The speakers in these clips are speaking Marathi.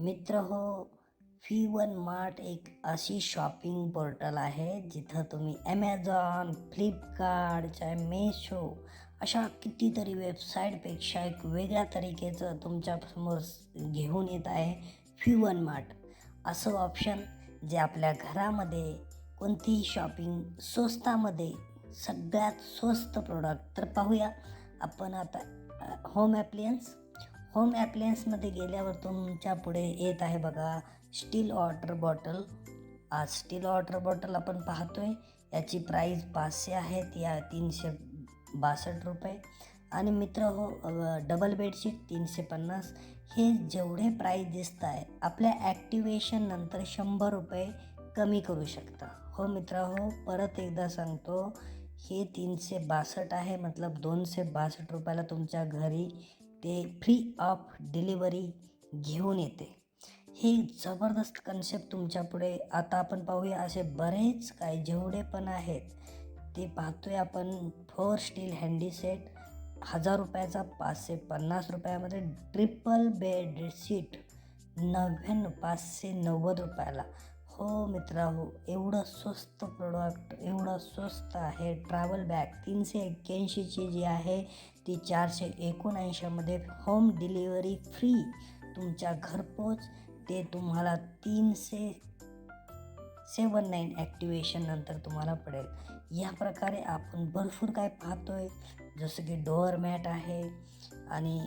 मित्र हो फी वन मार्ट एक अशी शॉपिंग पोर्टल आहे जिथं तुम्ही ॲमेझॉन फ्लिपकार्ट चाहे मेशो अशा कितीतरी वेबसाईटपेक्षा एक वेगळ्या तरीकेचं तुमच्यासमोर घेऊन येत आहे फी वन मार्ट. असं ऑप्शन जे आपल्या घरामध्ये कोणतीही शॉपिंग स्वस्तामध्ये सगळ्यात स्वस्त प्रोडक्ट तर पाहूया आपण आता होम ॲप्लियन्स होम ॲप्लायन्समध्ये गेल्यावर तुमच्यापुढे येत आहे बघा स्टील वॉटर बॉटल आज स्टील वॉटर बॉटल आपण पाहतो आहे याची प्राईस पाचशे आहेत या तीनशे बासष्ट रुपये. आणि मित्र हो डबल बेडशीट तीनशे पन्नास. हे जेवढे प्राईस दिसत आहे आपल्या ॲक्टिवेशन नंतर शंभर रुपये कमी करू शकता. हो मित्र हो परत एकदा सांगतो हे तीनशे बासष्ट आहे मतलब दोनशे बासष्ट रुपयाला तुमच्या घरी ते फ्री ऑफ डिलिव्हरी घेऊन येते. हे जबरदस्त कन्सेप्ट तुमच्यापुढे आता आपण पाहूया. असे बरेच काय जेवढे पण आहेत ते पाहतोय आपण. फोर स्टील हँडी सेट हजार रुपयाचा पाचशे पन्नास रुपयामध्ये ट्रिपल बेडशीट नव्याण्णव पाचशे नव्वद रुपयाला. हो मित्रा हो. एवढं स्वस्त प्रोडक्ट एवढं स्वस्त आहे. ट्रॅव्हल बॅग तीनशे एक्क्याऐंशीची जी आहे ती चारशे एकोणऐंशीमध्ये होम डिलिव्हरी फ्री तुमच्या घरपोच ते तुम्हाला तीनशे सेवन नाईन ॲक्टिवेशन नंतर तुम्हाला पडेल. या प्रकारे आपण भरपूर काय पाहतोय. जसं की डोअर मॅट आहे आणि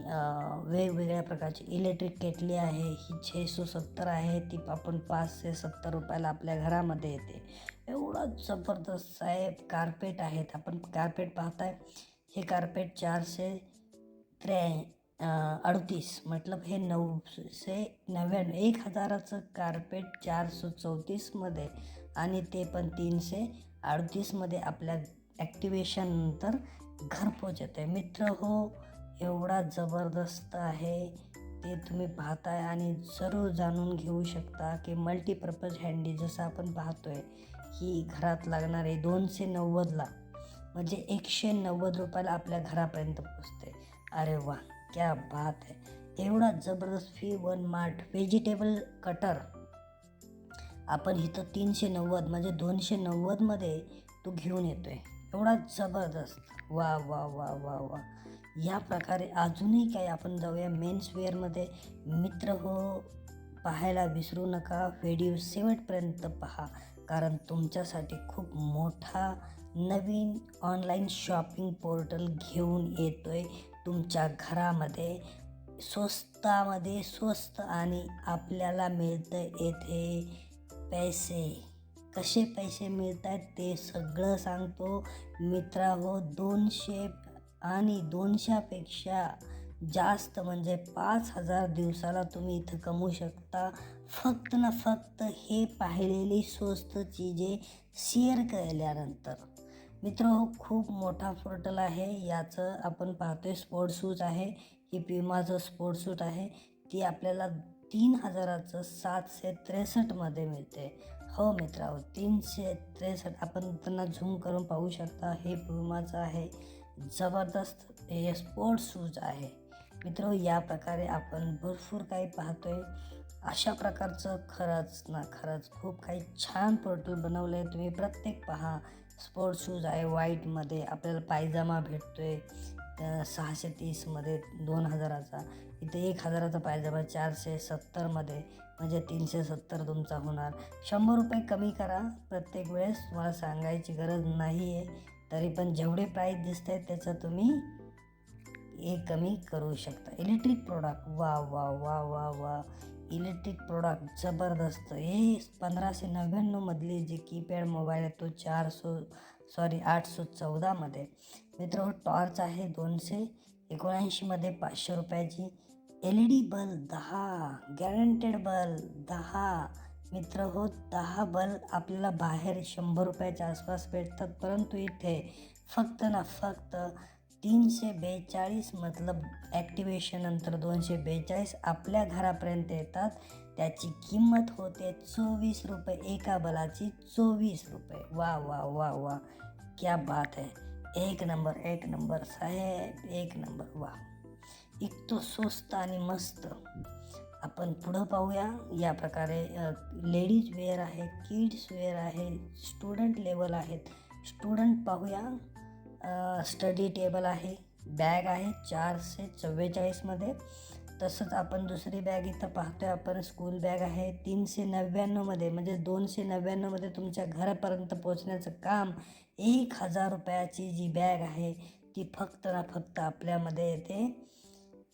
वेगवेगळ्या प्रकारची इलेक्ट्रिक केटली आहे ही छेसो सत्तर आहे ती आपण पाचशे सत्तर रुपयाला आपल्या घरामध्ये येते. एवढं जबरदस्त साहेब कार्पेट आहेत. आपण कार्पेट पाहताय हे कार्पेट चारशे त्र्या अडतीस मतलब हे नऊशे नव्याण्णव एक हजाराचं कार्पेट चारशे चौतीसमध्ये आणि ते पण तीनशे अडतीसमध्ये आपल्या ॲक्टिवेशननंतर घरपोच आहे मित्र हो एवढा जबरदस्त आहे ते तुम्ही पाहताय आणि सर्व जाणून घेऊ शकता की मल्टीपर्पज हँडी जसं आपण पाहतोय ही घरात लागणारे दोनशे नव्वदला म्हणजे एकशे नव्वद रुपयाला आपल्या घरापर्यंत पोचते. अरे वा क्या बात आहे एवढा जबरदस्त fee one mart vegetable cutter आपण इथं तीनशे नव्वद म्हणजे दोनशे नव्वदमध्ये तो घेऊन येतो आहे एवढा जबरदस्त. वा वा वा वा वा. या प्रकारे अजूनही काही आपण जाऊया. मेन्सवेअरमध्ये मित्र हो पाहायला विसरू नका. व्हिडिओ शेवटपर्यंत पहा. कारण तुमच्यासाठी खूप मोठा नवीन ऑनलाईन शॉपिंग पोर्टल घेऊन येतो आहे तुमच्या घरामध्ये स्वस्तामध्ये स्वस्त आणि आपल्याला मिळतं येथे पैसे. कसे पैसे मिळत आहेत ते सगळं सांगतो. मित्रा हो दोनशे आणि दोनशेपेक्षा जास्त म्हणजे पाच हजार दिवसाला तुम्ही इथं कमवू शकता. फक्त ना फक्त हे पाहिलेली स्वस्त चीजे शेअर केल्यानंतर. मित्र हो खूप मोठा पोर्टल आहे. याचं आपण पाहतोय स्पोर्ट शूज आहे. ही पिमाचं स्पोर्ट सूट आहे. ती आपल्याला तीन हजाराचं सातशे त्रेसष्टमध्ये मिळते. हो मित्रांनो तीनशे त्रेसष्ट आपण त्यांना झूम करून पाहू शकता. हे पिमाचं आहे. जबरदस्त हे स्पोर्ट शूज आहे. मित्र या प्रकारे आपण भरपूर काही पाहतोय. अशा प्रकारचं खरंच ना खरंच खूप काही छान पोर्टल बनवलं आहे तुम्ही प्रत्येक पहा स्पोर्ट शूज आहे व्हाईटमध्ये आपल्याला पायजामा भेटतोय. आहे सहाशे तीसमध्ये दोन हजाराचा इथे एक हजाराचा पायजामा चारशे सत्तरमध्ये म्हणजे तीनशे सत्तर तुमचा होणार. शंभर रुपये कमी करा. प्रत्येक वेळेस तुम्हाला सांगायची गरज नाही आहे तरी पण जेवढे प्राईस दिसत आहेत त्याचं तुम्ही हे कमी करू शकता. इलेक्ट्रिक प्रोडक्ट वा वा वा वा वा. इलेक्ट्रिक प्रोडक्ट जबरदस्त. हे पंधराशे नव्याण्णवमधली जी कीपॅड मोबाईल आहे तो चार सो सॉरी आठशे चौदामध्ये मित्र टॉर्च आहे दोनशे एकोणऐंशीमध्ये पाचशे रुपयाची. एल ई डी बल्ब दहा गॅरंटेड बल्ब दहा. मित्र हो दहा बल्ब आपल्याला बाहेर शंभर रुपयाच्या आसपास भेटतात परंतु इथे फक्त ना फक्त तीनशे बेचाळीस मतलब ॲक्टिवेशननंतर दोनशे बेचाळीस आपल्या घरापर्यंत येतात. त्याची किंमत होते चोवीस रुपये एका बलाची चोवीस रुपये. वा वा वा वा. क्या बात है. एक नंबर एक नंबर साहेब एक नंबर वा. इतकं स्वस्त आणि मस्त. आपण पुढं पाहूया. या प्रकारे लेडीज वेअर आहे किड्स वेअर आहे स्टुडंट लेवल आहेत. स्टुडंट पाहूया. स्टडी टेबल आहे. बॅग आहे चारशे चव्वेचाळीसमध्ये. तसंच आपण दुसरी बॅग इथं पाहतोय. आपण स्कूल बॅग आहे तीनशे नव्याण्णवमध्ये. म्हणजे दोनशे नव्याण्णवमध्ये तुमच्या घरापर्यंत पोचण्याचं काम एक हजार रुपयाची जी बॅग आहे ती फक्त ना फक्त आपल्यामध्ये येते.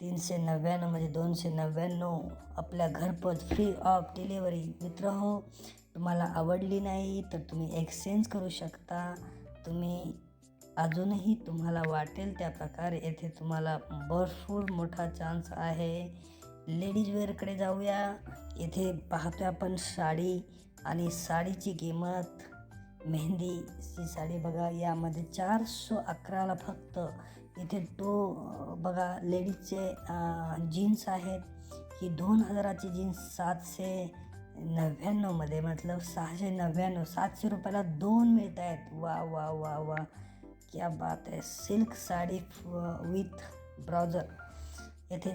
तीनशे नव्याण्णवमध्ये म्हणजे दोनशे नव्याण्णव आपल्या घरपोच फ्री ऑफ डिलेवरी मित्र हो तुम्हाला आवडली नाही तर तुम्ही एक्सचेंज करू शकता. तुम्ही अजूनही तुम्हाला वाटेल त्या प्रकारे. येथे तुम्हाला भरपूर मोठा चान्स आहे. लेडीज वेअरकडे जाऊया. येथे पाहतोय आपण साडी आणि साडीची किंमत. मेहंदीची साडी बघा यामध्ये चारशे अकराला फक्त इथे तो बघा, लेडीजचे जीन्स आहेत. ही दोन हजाराची जीन्स सातशे नव्याण्णवमध्ये मतलब सहाशे नव्याण्णव, सातशे रुपयाला दोन मिळत आहेत वा वा वा वा. क्या बात आहे सिल्क साडी विथ ब्राउझर. येथे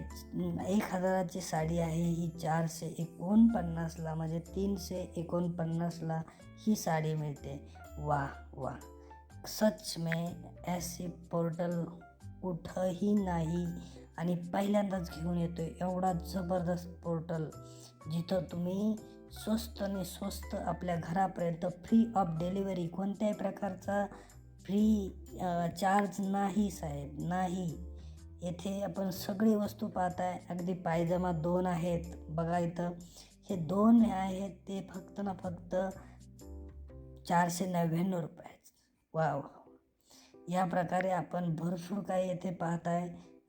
एक हजाराची साडी आहे. ही चारशे एकोणपन्नासला म्हणजे तीनशे एकोणपन्नासला ही साडी मिळते. वा वा. सच में ऐसे पोर्टल कुठंही नाही. आणि पहिल्यांदाच घेऊन येतो आहे एवढा जबरदस्त पोर्टल जिथं तुम्ही स्वस्त आणि स्वस्त आपल्या घरापर्यंत फ्री ऑफ डिलिव्हरी कोणत्याही प्रकारचा फ्री चार्ज नाही साहेब नाही. येथे आपण सगळी वस्तू पाहताय. अगदी पायजमा दोन आहेत. बघा इथं हे दोन आहेत ते फक्त ना फक्त चारशे नव्याण्णव रुपये वा वा या प्रकारे आपण भरपूर काही येथे पाहत आहे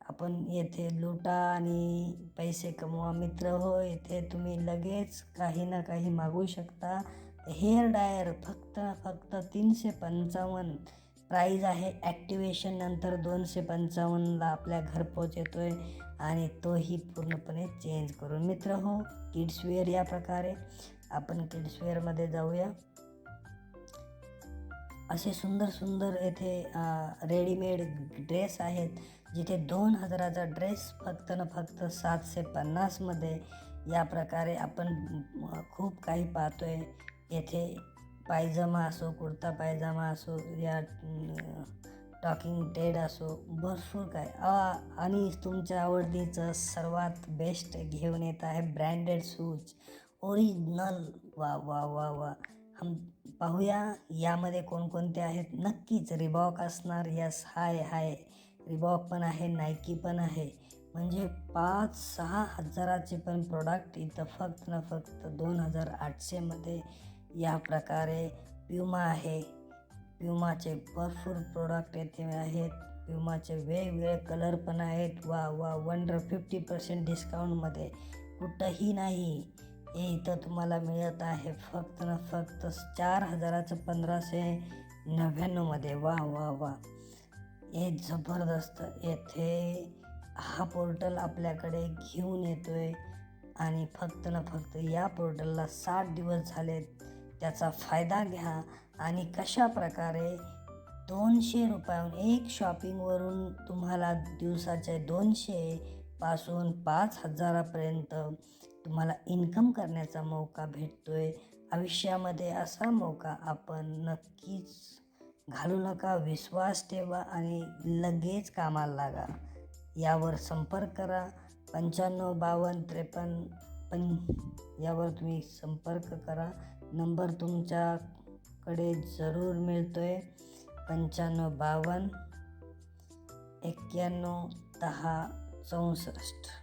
आपण येथे लुटा आणि पैसे कमवा मित्र हो येथे तुम्ही लगेच काही ना काही मागू शकता. हेअर डायर फक्त फक्त तीनशे पंचावन्न. प्राईज आहे ॲक्टिवेशन नंतर दोनशे पंचावन्नला आपल्या घरपोच येतो आहे आणि तोही पूर्णपणे चेंज करून मित्र हो किड्सवेअर या प्रकारे. आपण किड्सवेअरमध्ये जाऊया. असे सुंदर सुंदर येथे रेडीमेड ड्रेस आहेत जिथे दोन हजाराचा ड्रेस फक्त न फक्त सातशे पन्नासमध्ये या प्रकारे आपण खूप काही पाहतो आहे येथे पायजमा असो कुर्ता पायजमा असो या टॉकिंग टेड असो भरपूर काय. आणि तुमच्या आवडीचं सर्वात बेस्ट घेऊन येत आहे ब्रँडेड शूज. ओरिजिनल. वा वा वा वा. हम पाहूया यामध्ये कोणकोणते आहेत. नक्कीच रिबॉक असणार यस हाय हाय. रिबॉक पण आहे नायकी पण आहे. म्हणजे पाच सहा हजाराचे पण प्रोडक्ट इथं फक्त ना फक्त दोन हजार आठशेमध्ये या प्रकारे प्युमा आहे. प्युमाचे भरपूर प्रोडक्ट येथे आहेत. प्युमाचे वेगवेगळे कलर पण आहेत. वा वा वंडर फिफ्टी पर्सेंट डिस्काउंटमध्ये कुठंही नाही. इथं तुम्हाला मिळत आहे फक्त ना फक्त चार हजाराचं पंधराशे नव्याण्णवमध्ये. वा वा वा. हे जबरदस्त. येथे हा पोर्टल आपल्याकडे घेऊन येतो आहे आणि फक्त ना फक्त या पोर्टलला साठ दिवस झालेत. त्याचा फायदा घ्या. आणि कशा प्रकारे दोनशे रुपयाहून एक शॉपिंगवरून तुम्हाला दिवसाचे दोनशे पासून पाच हजारापर्यंत तुम्हाला इन्कम करण्याचा मौका भेटतो आहे आयुष्यामध्ये असा मौका आपण नक्कीच घालू नका. विश्वास ठेवा आणि लगेच कामाला लागा. यावर संपर्क करा. पंच्याण्णव बावन्न त्रेपन्न पं यावर तुम्ही संपर्क करा. नंबर तुमच्याकडे जरूर मिळतो आहे पंच्याण्णव बावन्न एक्क्याण्णव दहा चौसष्ट.